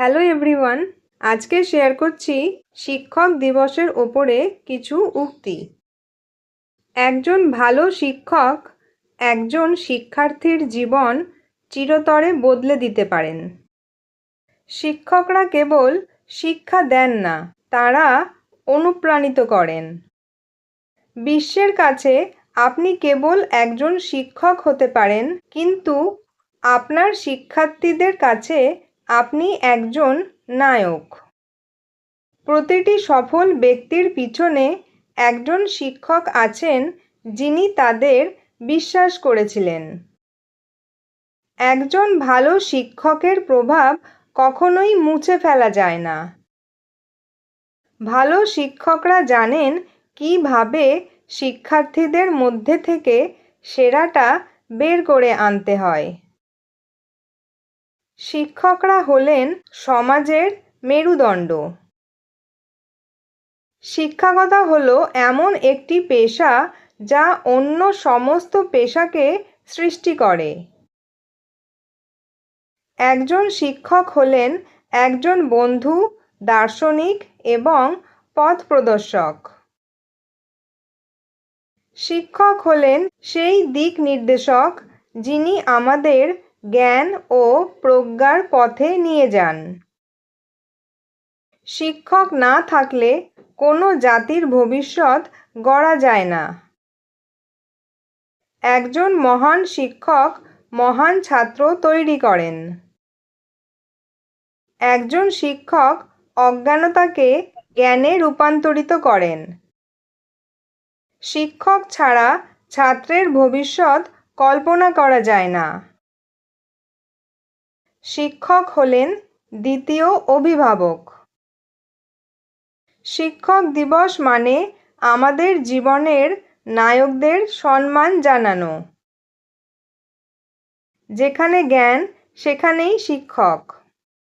Hello everyone, আজকে share করছি শিক্ষক দিবসের ওপরে কিছু উক্তি। একজন ভালো শিক্ষক একজন শিক্ষার্থীর জীবন চিরতরে বদলে দিতে পারেন। শিক্ষকরা কেবল শিক্ষা দেন না, তারা অনুপ্রাণিত করেন। বিশ্বের কাছে আপনি কেবল একজন শিক্ষক হতে পারেন, কিন্তু আপনার শিক্ষার্থীদের কাছে আপনি একজন নায়ক। প্রতিটি সফল ব্যক্তির পিছনে একজন শিক্ষক আছেন যিনি তাদের বিশ্বাস করেছিলেন। একজন ভালো শিক্ষকের প্রভাব কখনোই মুছে ফেলা যায় না। ভালো শিক্ষকরা জানেন কীভাবে শিক্ষার্থীদের মধ্যে থেকে সেরাটা বের করে আনতে হয়। শিক্ষকরা হলেন সমাজের মেরুদণ্ড। শিক্ষকতা হলো এমন একটি পেশা যা অন্য সমস্ত পেশাকে সৃষ্টি করে। একজন শিক্ষক হলেন একজন বন্ধু, দার্শনিক এবং পথ প্রদর্শক। শিক্ষক হলেন সেই দিক নির্দেশক যিনি আমাদের জ্ঞান ও প্রজ্ঞার পথে নিয়ে যান। শিক্ষক না থাকলে কোনো জাতির ভবিষ্যৎ গড়া যায় না। একজন মহান শিক্ষক মহান ছাত্র তৈরি করেন। একজন শিক্ষক অজ্ঞানতাকে জ্ঞানে রূপান্তরিত করেন। শিক্ষক ছাড়া ছাত্রের ভবিষ্যৎ কল্পনা করা যায় না। শিক্ষক হলেন দ্বিতীয় অভিভাবক। শিক্ষক দিবস মানে আমাদের জীবনের নায়কদের সম্মান জানানো। যেখানে জ্ঞান, সেখানেই শিক্ষক।